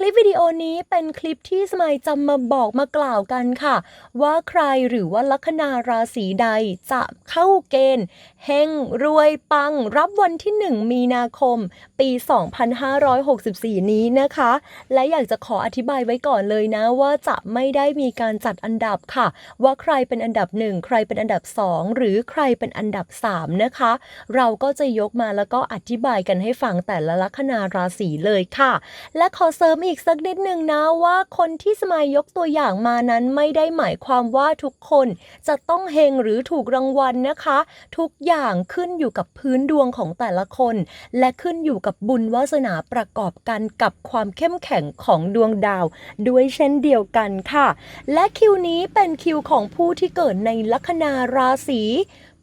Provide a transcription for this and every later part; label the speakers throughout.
Speaker 1: คลิปวิดีโอนี้เป็นคลิปที่สมัยจำมาบอกมากล่าวกันค่ะ ว่าใครหรือว่าลัคนาราศีใดจะเข้าเกณฑ์เฮงรวยปังรับวันที่ 1 มีนาคม ปี 2564 นี้นะคะ และอยากจะขออธิบายไว้ก่อนเลยนะว่าจะไม่ได้มีการจัดอันดับค่ะ ว่าใครเป็นอันดับ 1 ใครเป็นอันดับ 2 หรือใครเป็นอันดับ 3 นะคะ เราก็จะยกมาแล้วก็อธิบายกันให้ฟังแต่ละลัคนาราศีเลยค่ะ และขอเสริมอีอีกสักนิดหนึ่งนะว่าคนที่สมายยกตัวอย่างมานั้นไม่ได้หมายความว่าทุกคนจะต้องเฮงหรือถูกรางวัลนะคะ ทุกอย่างขึ้นอยู่กับพื้นดวงของแต่ละคน และขึ้นอยู่กับบุญวาสนาประกอบกันกับความเข้มแข็งของดวงดาว ด้วยเช่นเดียวกันค่ะ และคิวนี้เป็นคิวของผู้ที่เกิดในลัคนาราศี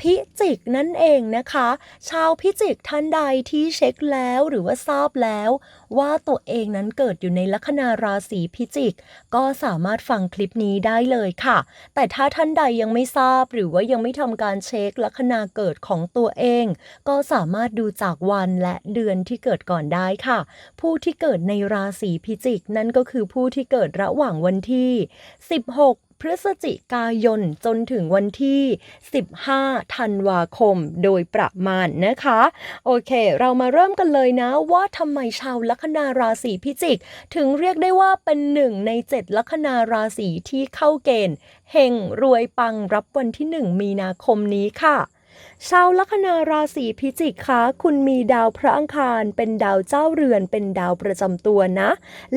Speaker 1: พิจิกนั่นเองนะคะ ชาวพิจิกท่านใดที่เช็คแล้วหรือว่าทราบแล้ว ว่าตัวเองนั้นเกิดอยู่ในลัคนาราศีพิจิก ก็สามารถฟังคลิปนี้ได้เลยค่ะ แต่ถ้าท่านใดยังไม่ทราบหรือว่ายังไม่ทำการเช็คลัคนาเกิดของตัวเอง ก็สามารถดูจากวันและเดือนที่เกิดก่อนได้ค่ะ ผู้ที่เกิดในราศีพิจิก นั่นก็คือผู้ที่เกิดระหว่างวันที่ 16 พฤศจิกายนจนถึงวันที่ 15 ธันวาคมโดยประมาณนะคะ โอเค เรามาเริ่มกันเลยนะว่าทำไมชาวลัคนาราศีพิจิก ถึงเรียกได้ว่าเป็นหนึ่งในเจ็ดลัคนาราศีที่เข้าเกณฑ์เฮงรวยปังรับวันที่ 1 มีนาคมนี้ค่ะ ชาวลัคนาราศีพิจิกคะคุณมีดาวพระอังคารเป็นดาวเจ้าเรือนเป็นดาวประจำตัวนะ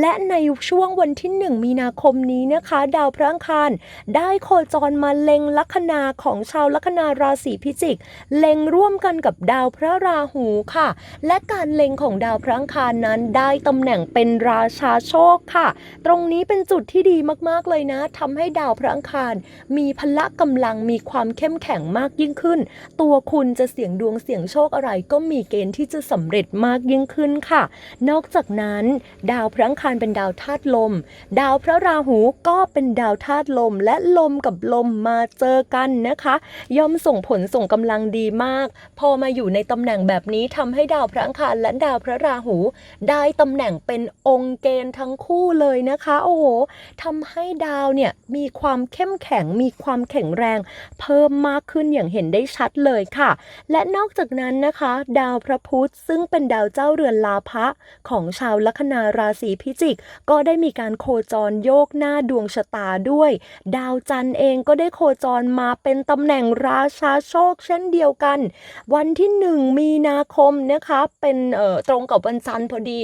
Speaker 1: และในช่วงวันที่ 1 มีนาคมนี้นะคะ ดาวพระอังคารได้โคจรมาเล็งลัคนาของชาวลัคนาราศีพิจิก เล็งร่วมกันกับดาวพระราหูค่ะ และการเล็งของดาวพระอังคารนั้นได้ตำแหน่งเป็นราชาโชคค่ะ ตรงนี้เป็นจุดที่ดีมากๆเลยนะทำให้ดาวพระอังคาร มีพละกำลังมีความเข้มแข็งมากยิ่งขึ้นตัวคุณจะเสี่ยงดวงเสี่ยงโชคอะไรก็มีเกณฑ์ที่จะสำเร็จมากยิ่งขึ้นค่ะ นอกจากนั้น ดาวพระอังคารเป็นดาวธาตุลม ดาวพระราหูก็เป็นดาวธาตุลม และลมกับลมมาเจอกันนะคะ ย่อมส่งผลส่งกำลังดีมาก พอมาอยู่ในตำแหน่งแบบนี้ทำให้ดาวพระอังคารและดาวพระราหู ได้ตำแหน่งเป็นองค์เกณฑ์ทั้งคู่เลยนะคะ โอ้โหทำให้ดาวเนี่ยมีความเข้มแข็งมีความแข็งแรง เพิ่มมากขึ้นอย่างเห็นได้ชัดเลยค่ะ และนอกจากนั้นนะคะ ดาวพระพุธซึ่งเป็นดาวเจ้าเรือนลาภะของชาวลัคนาราศีพิจิก ก็ได้มีการโคจรโยกหน้าดวงชะตาด้วย ดาวจันทร์เองก็ได้โคจรมาเป็นตำแหน่งราชาโชค เช่นเดียวกัน วันที่ 1 มีนาคมนะคะเป็นเอ่อตรงกับวันจันทร์พอดี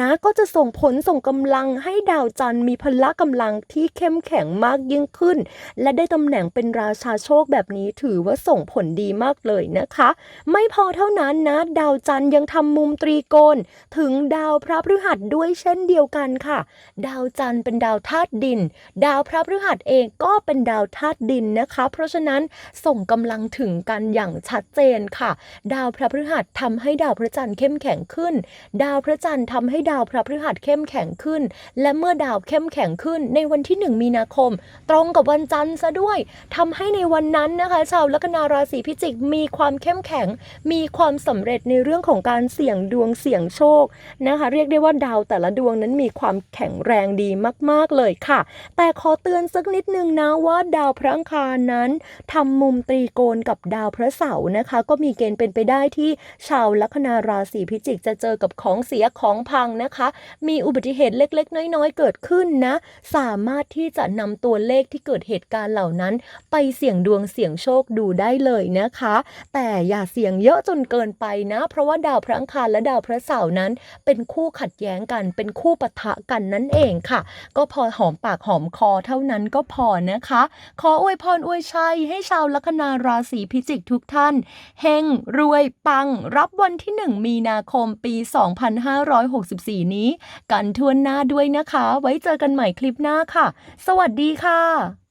Speaker 1: นะก็จะส่งผลส่งกำลังให้ดาวจันทร์มีพละกำลังที่เข้มแข็งมากยิ่งขึ้น และได้ตำแหน่งเป็นราชาโชคแบบนี้ถือว่าส่งผลดีมากเลยนะคะ ไม่พอเท่านั้นนะ ดาวจันทร์ยังทำมุมตรีโกณถึงดาวพระพฤหัสด้วยเช่นเดียวกันค่ะ ดาวจันทร์เป็นดาวธาตุดิน ดาวพระพฤหัสเองก็เป็นดาวธาตุดินนะคะ เพราะฉะนั้นส่งกำลังถึงกันอย่างชัดเจนค่ะ ดาวพระพฤหัสทำให้ดาวพระจันทร์เข้มแข็งขึ้น ดาวพระจันทร์ทำให้ดาวพระพฤหัสเข้มแข็งขึ้น และเมื่อดาวเข้มแข็งขึ้นในวันที่ 1 มีนาคม ตรงกับวันจันทร์ซะด้วยทำให้ในวันนั้นนะคะ ชาวลัคนาราศีพิจิกมีความเข้มแข็ง มีความสำเร็จในเรื่องของการเสี่ยงดวงเสี่ยงโชคนะคะเรียกได้ว่าดาวแต่ละดวงนั้นมีความแข็งแรงดีมาก ๆ เลยค่ะ แต่ขอเตือนสักนิดนึงนะว่าดาวพระอังคารนั้นทำมุมตรีโกณกับดาวพระเสาร์นะคะ ก็มีเกณฑ์เป็นไปได้ที่ชาวลัคนาราศีพิจิกจะเจอกับของเสียของพังนะคะ มีอุบัติเหตุเล็ก ๆ น้อยๆ เกิดขึ้นนะ สามารถที่จะนำตัวเลขที่เกิดเหตุการณ์เหล่านั้น ไปเสี่ยงดวงเสี่ยงโชคดูได้เลยนะนะคะ แต่อย่าเสี่ยงเยอะจนเกินไปนะ เพราะว่าดาวพระอังคารและดาวพระเสาร์นั้น เป็นคู่ขัดแย้งกัน เป็นคู่ปะทะกันนั่นเองค่ะ ก็พอหอมปากหอมคอเท่านั้นก็พอนะคะ ขออวยพรอวยชัยให้ชาวลัคนาราศีพิจิกทุกท่านเฮงรวยปัง รับวันที่ 1 มีนาคมปี 2564 นี้ กันทวนหน้าด้วยนะคะ ไว้เจอกันใหม่คลิปหน้าค่ะ สวัสดีค่ะ